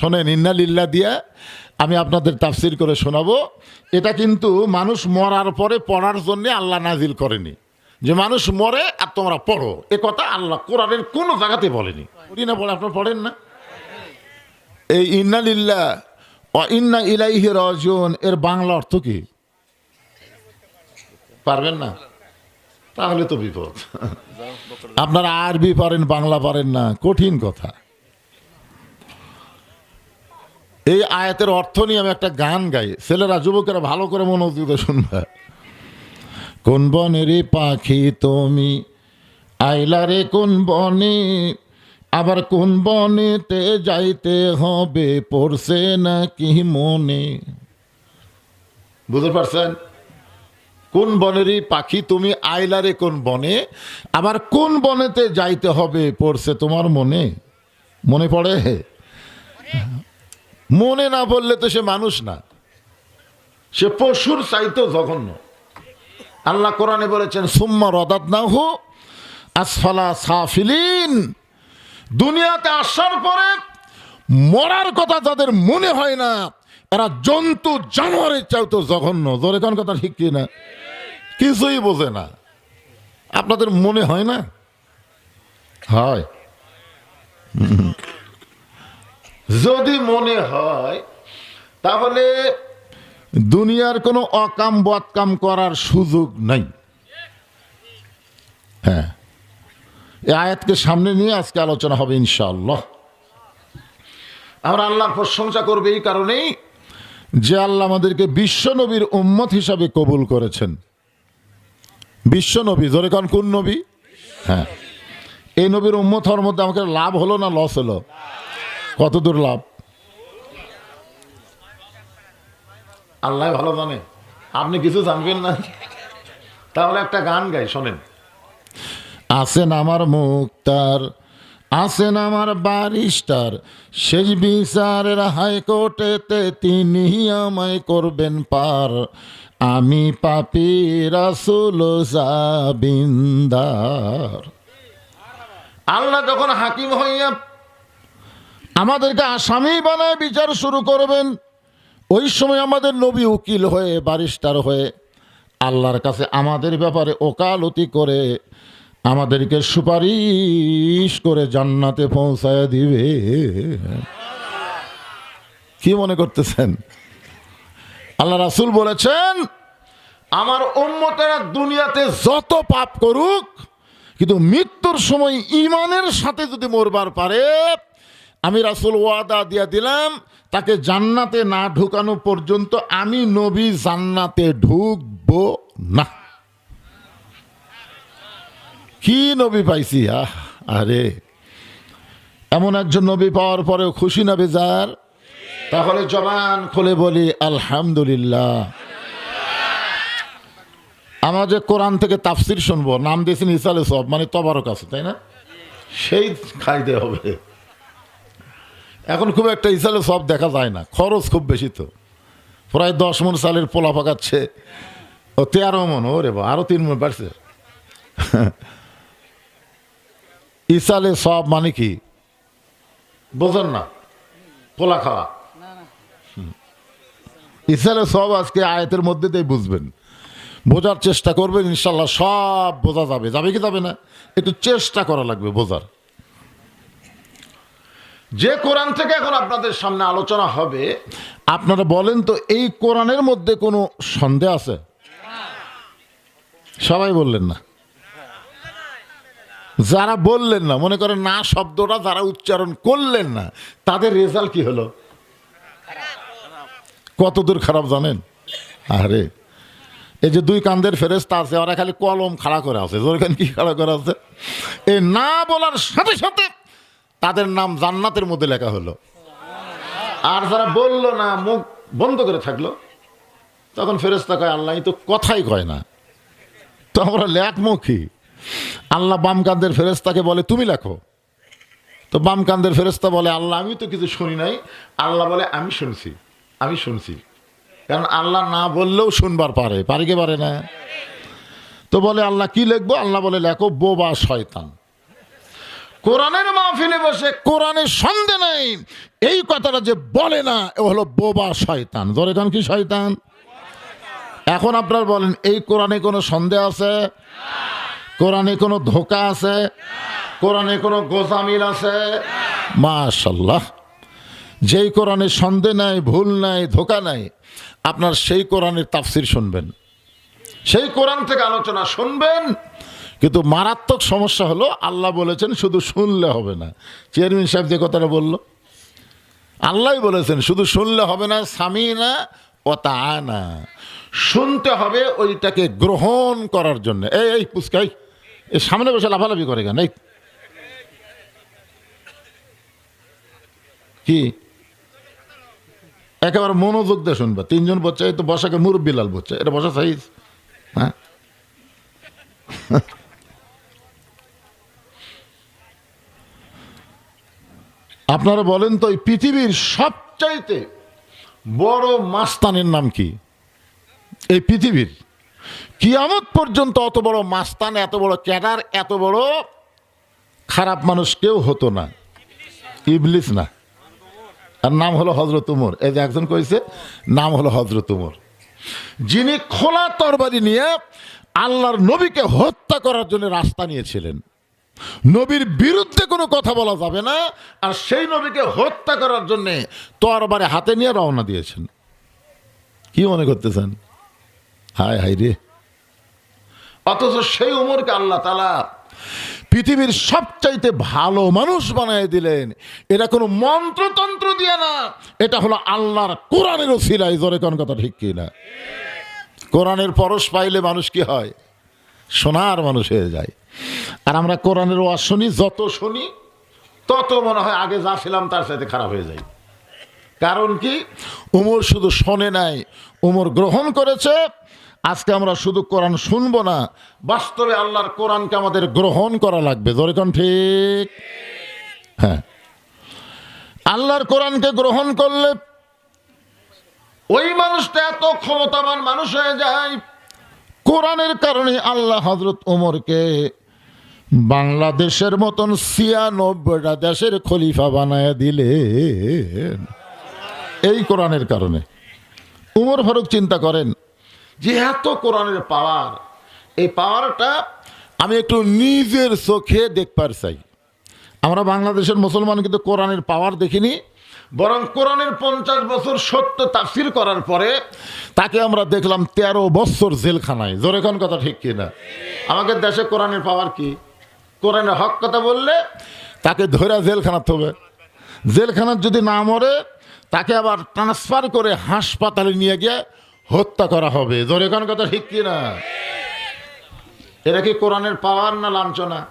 শোনেন, ইন্না লিল্লা দিয়া আমি আপনাদের তাফসির করে শোনাবো। এটা কিন্তু মানুষ মরার পরে পড়ার জন্যে আল্লাহ নাজিল করেনি। যে মানুষ মরে আর তোমরা পড়ো, এ কথা আল্লাহ কোরআনের কোনো জায়গাতে বলেনি। পড়ি না পড়ে আপনার পড়েন না? এই ইন্না লিল্লা ও ইন্না ইলাইহি রাজিউন এর বাংলা অর্থ কি? পারবেন না? তাহলে তো বিপদ। আপনারা আরবি পারেন বাংলা পারেন না, কঠিন কথা। এই আয়াতের অর্থ নিয়ে আমি একটা গান গাই। ছেলেরা, যুবকেরা ভালো করে মনোযোগ শুনবে। কোন বনেরই পাখি তুমি? আইলা রে কোন বনে? আবার কোন বনেতে যাইতে হবে? পড়ছে নাকি মনে? বুঝতে পারছেন? কোন বনেরই পাখি তুমি? আইলারে কোন বনে? আবার কোন বনেতে যাইতে হবে? পড়ছে তোমার মনে? মনে পড়ে? মনে না বললে তো সে মানুষ না। সে পশুর চাইতো জঘন্য। আল্লাহ কোরআনে বলেছেন, সুম্মা রদাত না হো আসফালা সাফিলিন। দুনিয়াতে আসার পরে মরার কথা যাদের মনে হয় না, এরা জন্তু জানোয়ারের চাইতো জঘন্য। জোরে কোন কথা ঠিক না কিছুই বোঝে না। আপনাদের মনে হয় না? হয়। যদি মনে হয়, তাহলে দুনিয়ার কোনো অকাম বদকাম করার সুযোগ নাই। হ্যাঁ। এই আয়াতকে সামনে নিয়ে আজকে আলোচনা হবে ইনশাআল্লাহ। আমরা আল্লাহর প্রশংসা করবে এই কারণেই যে আল্লাহ আমাদেরকে বিশ্বনবীর উম্মত হিসাবে কবুল করেছেন। বিশ্বনবী কন, কোন নবী? হ্যাঁ। এই নবীর উম্মত হওয়ার মধ্যে আমাকে লাভ হলো না লস হলো? কতদূর লাভ? আল্লাহ ভালো জানে। আপনি কিছু জানবেন না? তাহলে একটা গান গাই, শোনেন। আসেন আমার মুক্তার, আসেন আমার বারিস্টার, শেষ বিচারের হাইকোর্টেতে তিনি আমায় করবেন পার। আমি পাপি রাসুল জাবিন্দার। আল্লাহ যখন হাকিম হইয়া আমাদেরকে আসামি বানায় বিচার শুরু করবেন। ওই সময় আমাদের নবী উকিল হয়ে বারিস্টার হয়ে আল্লাহর কাছে আমাদের ব্যাপারে ওকালতি করে আমাদেরকে সুপারিশ করে জান্নাতে পৌঁছায় দিবে। কি মনে করতেছেন? আল্লাহ রাসুল বলেছেন, আমার উম্মতেরা দুনিয়াতে যত পাপ করুক, কিন্তু মৃত্যুর সময় ইমানের সাথে যদি মরবার পারে আমি রাসুল ওয়াদা দিয়া দিলাম, তাকে জান্নাতে না ঢুকানো পর্যন্ত আমি নবী জান্নাতে ঢুকবো না। কি নবী পাইছি? আহ, আরে। এমন একজন নবী পাওয়ার পরেও খুশি না বেজার? তাহলে জবান খুলে বলি, আলহামদুলিল্লাহ। আমরা যে কোরআন থেকে তাফসির শুনব, নাম দিয়েছেন ইসালে সব মানে তবারক আছে, তাই না? সেই খাইতে হবে। এখন খুব একটা ইসালে সব দেখা যায় না। খরচ খুব বেশি তো। প্রায় দশ মন সালের পোলা পাকাচ্ছে। ও তেরো মন, ওরে বা আরও তিন মন বাড়ছে। ইসালে সব মানে কি? বোঝেন না, পোলা খাওয়া। ইসালে সব আজকে আয়তের মধ্যে দিয়ে বুঝবেন। বোঝার চেষ্টা করবেন, ইনশাল্লাহ সব বোঝা যাবে। যাবে কি যাবে না? একটু চেষ্টা করা লাগবে বোঝার। যে কোরআন থেকে এখন আপনাদের সামনে আলোচনা হবে, আপনারা বলেন তো এই কোরআনের মধ্যে কোনো সন্দেহ আছে? সবাই বললেন না। যারা বললেন না, মনে করেন না শব্দটা যারা উচ্চারণ করলেন না, তাদের রেজাল্ট কি হলো? কতদূর খারাপ জানেন? আরে, এই যে দুই কান্দের ফেরেস্তা আছে, ওরা খালি কলম খাড়া করে আছে। ওখানে কি খাড়া করে আছে? এই না বলার সাথে সাথে তাদের নাম জান্নাতের মধ্যে লেখা হলো। আর যারা বলল না, মুখ বন্ধ করে থাকল, তখন ফেরেস্তা কয়, আল্লাহ তো কথাই কয় না। তো আমরা লেখমুখী আল্লাহ বাম কান্দের ফেরেস্তাকে বলে, তুমি লেখো। তো বাম কান্দের ফেরেস্তা বলে, আল্লাহ, আমি তো কিছু শুনি নাই। আল্লাহ বলে, আমি শুনছি আমি শুনছি। কারণ আল্লাহ না বললেও শুনবার পারে পারে কে পারে না? তো বলে, আল্লাহ, কি লিখব? আল্লাহ বলে, লেখো, বোবা শয়তান। কোরআনের মাহফিলে বসে কোরআনের সন্দেহ নেই। এই কথাটা যে বলে না ও হলো বোবা শয়তান। ধরে কান কি শয়তান? এখন আপনার বলেন, এই কোরআনে কোনো সন্দেহ আছে? কোরআনে কোনো ধোকা আছে? কোরআনে কোনো গোজামিল আছে? মাশাল্লাহ। যেই কোরআনে সন্দেহ নাই, ভুল নাই, ধোকা নাই, আপনার সেই কোরআনের তাফসির শুনবেন। সেই কোরআন থেকে আলোচনা শুনবেন। কিন্তু মারাত্মক সমস্যা হলো, আল্লাহ বলেছেন শুধু শুনলে হবে না। চেয়ারম্যান সাহেব যে কথাটা বলল, আল্লাহ বলেছেন শুধু শুনলে হবে না স্বামী না ও তা না শুনতে হবে ওইটাকে গ্রহণ করার জন্য। এই এই পুস্কাই এই সামনে বসে লাফালাফি করে কেন? এই। কি? একেবারে মনোযোগ দিয়ে শুনবে। তিনজন বচ্চা এই তো বসাকে মুরব্বিলাল বচ্চা এটা বসা সাইজ হ্যাঁ? আপনারা বলেন তো, এই পৃথিবীর সবচাইতে বড় মাস্তানের নাম কি? এই পৃথিবীর। কিয়ামত পর্যন্ত অত বড় মাস্তান, এত বড় ক্যাডার, এত বড় খারাপ মানুষ কেউ হতো না। ইবলিস না। আর নাম হলো হজরত উমর। এই যে একজন কইছে, নাম হলো হজরত উমর। যিনি খোলা তরবারি নিয়ে আল্লাহর নবীকে হত্যা করার জন্য রাস্তা নিয়েছিলেন। নবীর বিরুদ্ধে কোনো কথা বলা যাবে না, আর সেই নবীকে হত্যা করার জন্যে তরবারে হাতে নিয়ে রওনা দিয়েছেন। কি মনে করতেছেন? হায় হায় রে। অথচ সেই উমরকে আল্লাহ তালা পৃথিবীর সবচাইতে ভালো মানুষ বানিয়ে দিলেন। এটা কোনো মন্ত্রতন্ত্র দিয়ে না, এটা হলো আল্লাহর কোরআনের সিলাই জোরে কোন কথা ঠিক কি না কোরআনের পরশ পাইলে মানুষ কি হয়? সোনার মানুষ হয়ে যায়। আর আমরা কোরআনের ওয়াজ শুনি, যত শুনি, তত মনে হয় আগে যা ছিলাম তার সাথে খারাপ হয়ে যায়। কারণ কি? উমর শুধু শোনে নাই, উমর গ্রহণ করেছে, আজকে আমরা শুধু কোরআন শুনব না, বাস্তবে আল্লাহর কোরআনকে আমাদের গ্রহণ করা লাগবে। যেরকম ঠিক? হ্যাঁ। আল্লাহর কোরআনকে গ্রহণ করলে ওই মানুষটা এত ক্ষমতাবান মানুষ হয়ে যায় কোরআনের কারণে আল্লাহ হজরত ওমরকে বাংলাদেশের মতন ছিয়ানব্বইটা দেশের খলিফা বানায় দিলেন। এই কোরআনের কারণে। উমর ফারুক চিন্তা করেন যে এত কোরআনের পাওয়ার, এই পাওয়ারটা আমি একটু নিজের চোখে দেখবার চাই। আমরা বাংলাদেশের মুসলমান কিন্তু কোরআনের পাওয়ার দেখিনি। বরং কোরআনের পঞ্চাশ বছর সত্য তাফসির করার পরে তাকে আমরা দেখলাম তেরো বছর জেলখানায়। জোরে কোন কথা ঠিক কিনা? আমাদের দেশে কোরআনের পাওয়ার কি? কোরআনের হক কথা বললে তাকে ধরে জেলখানাতে হবে। জেলখানার যদি না মরে, তাকে আবার ট্রান্সফার করে হাসপাতালে নিয়ে গিয়ে হত্যা করা হবে। জোরে কোন কথা ঠিক কিনা? এটা কি কোরআনের পাওয়ার না লাঞ্ছনা?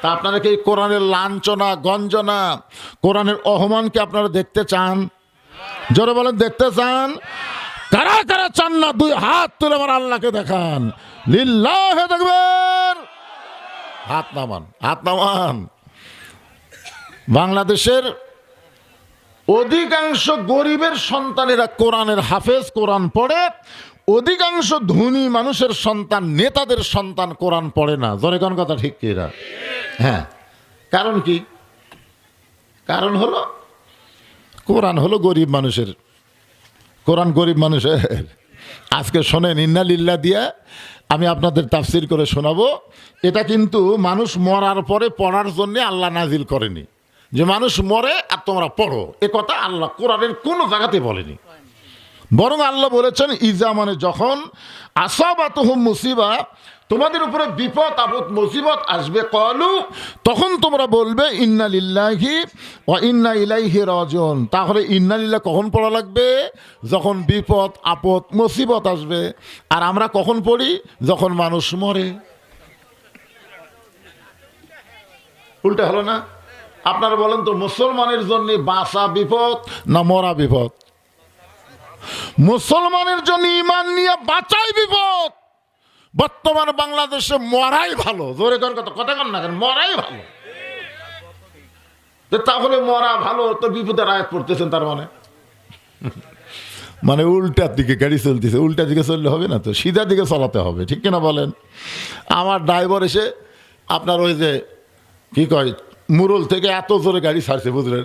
তা আপনারা কি কোরআনের লাঞ্ছনা, গঞ্জনা, কোরআনের অহমানকে আপনারা দেখতে চান? জোরে বলেন, দেখতে চান? কারা কারা চান না দুই হাত তুলে আমার আল্লাহকে দেখান? লিল্লাহ দেখবেন হাত নামান হাত নামান। বাংলাদেশের অধিকাংশ গরিবের সন্তানেরা কোরআনের হাফেজ, কোরআন পড়ে। অধিকাংশ ধনী মানুষের সন্তান, নেতাদের সন্তান কোরআন পড়ে না। জরে কোন কথা ঠিক কি এরা হ্যাঁ। কারণ কি? কারণ হলো, কোরআন হলো গরিব মানুষের, কোরআন গরিব মানুষের। আজকে শোনেন, ইন্না লিল্লা দিয়া আমি আপনাদের তাফসির করে শোনাবো। এটা কিন্তু মানুষ মরার পরে পড়ার জন্য আল্লাহ নাজিল করেনি। যে মানুষ মরে আর তোমরা পড়ো, এ কথা আল্লাহ কোরআনের কোনো জায়গাতে বলেনি। বরং আল্লাহ বলেছেন, ইজা মানে যখন আসাবাত মুসিবা তোমাদের উপরে বিপদ, আপদ, মুসিবত আসবে, কলু, তখন তোমরা বলবে, ইন্না লিল্লাহি ও ইন্না ইলাইহি রাজন তাহলে ইন্না লিল্লাহ কখন পড়া লাগবে? যখন বিপদ, আপদ, মুসিবত আসবে। আর আমরা কখন পড়ি? যখন মানুষ মরে। উল্টা হলো না? আপনারা বলেন তো, মুসলমানের জন্য বাঁচা বিপদ না মরা বিপদ? মুসলমানের জন্য ইমান নিয়ে বাঁচাই বিপদ। বর্তমান বাংলাদেশে মরাই ভালো। জোরে কর কথা কথা কর না কেন? মরাই ভালো। তাহলে মরা ভালো, তো বিপদের আয়াত পড়তেছেন তার মানে। মানে উল্টার দিকে গাড়ি চলতেছে, উল্টা দিকে চললে হবে না তো? সিধা দিকে চলাতে হবে, ঠিক কিনা বলেন? আমার ড্রাইভার এসে আপনার ওই যে, কি কয়, মুরল থেকে এত জোরে গাড়ি ছাড়ছে, বুঝলেন?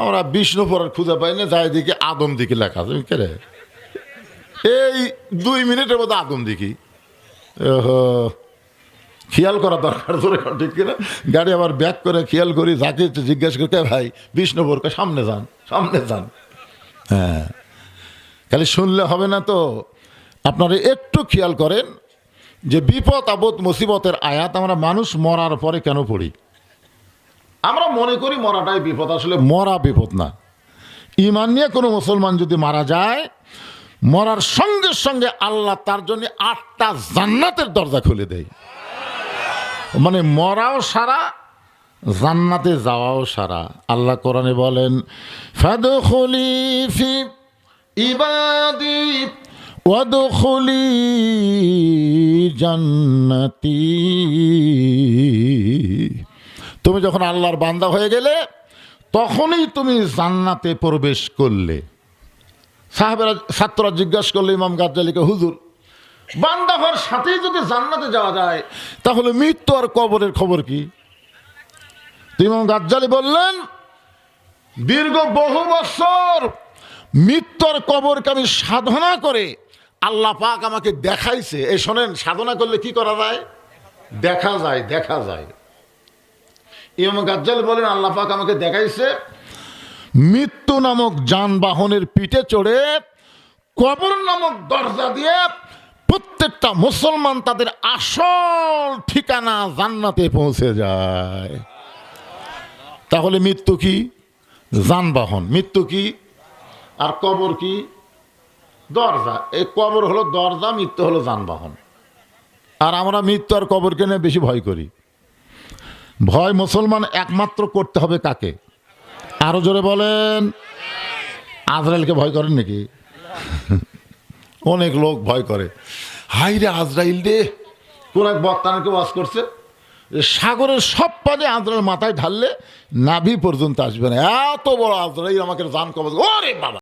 আমরা বিষ্ণুপুরের খুঁজে পাই না, যাই দেখি আদম দিকে লেখা আছে কে এই দুই মিনিটের মধ্যে আদম দেখি। খেয়াল করা দরকার ধরে ঠিক কিনা? গাড়ি আবার ব্যাক করে খেয়াল করি, যাকে জিজ্ঞেস করতে ভাই? বিষ্ণুপুরকে, সামনে যান সামনে যান। হ্যাঁ খালি শুনলে হবে না তো। আপনারা একটু খেয়াল করেন যে বিপদ, আপদ, মুসিবতের আয়াত আমরা মানুষ মরার পরে কেন পড়ি? আমরা মনে করি মরাটাই বিপদ, আসলে মরা বিপদ না। ইমান নিয়ে কোনো মুসলমান যদি মারা যায় মরার সঙ্গে সঙ্গে আল্লাহ তার জন্য আটটা জান্নাতের দরজা খুলে দেয়। মানে মরাও সারা, জান্নাতে যাওয়াও সারা। আল্লাহ কোরআনে বলেন ইবাদি জান্নাতি। তুমি যখন আল্লাহর বান্দা হয়ে গেলে, তখনই তুমি জান্নাতে প্রবেশ করলে। সাহেবেরা ছাত্ররা জিজ্ঞাসা করল ইমাম গাজ্জালিকে, হুজুর, বান্দা হওয়ার সাথেই যদি জান্নাতে যাওয়া যায়, তাহলে মৃত্যু আর কবরের খবর কি? ইমাম গাজ্জালি বললেন, দীর্ঘ বহু বছর মৃত্যুর কবরকে আমি সাধনা করে আল্লাহ পাক আমাকে দেখাইছে। এই শোনেন, সাধনা করলে কি করা যায়? দেখা যায় দেখা যায়। ইমাম গাজ্জালি বলেন, আল্লাহ পাক আমাকে দেখাইছে মৃত্যু নামক যানবাহনের পিঠে চড়ে কবর নামক দরজা দিয়ে প্রত্যেকটা মুসলমান তাদের আসল ঠিকানা জান্নাতে পৌঁছে যায়। তাহলে মৃত্যু কি? যানবাহন। মৃত্যু কি? আর কবর কি? দরজা। এই কবর হলো দরজা, মৃত্যু হলো যানবাহন। আর আমরা মৃত্যু আর কবরকে নিয়ে বেশি ভয় করি। ভয় মুসলমান একমাত্র করতে হবে কাকে? আরও জোরে বলেন। আজরাইলকে ভয় করেন নাকি? অনেক লোক ভয় করে। হাই রে আজরাইল রে, কোন এক বক্তানকে বাস করছে? সাগরের সব পানি আজরাইল মাথায় ঢাললে নাভি পর্যন্ত আসবে না। এত বড় আজরাইল আমাকে জান কবজ ওরে বাবা!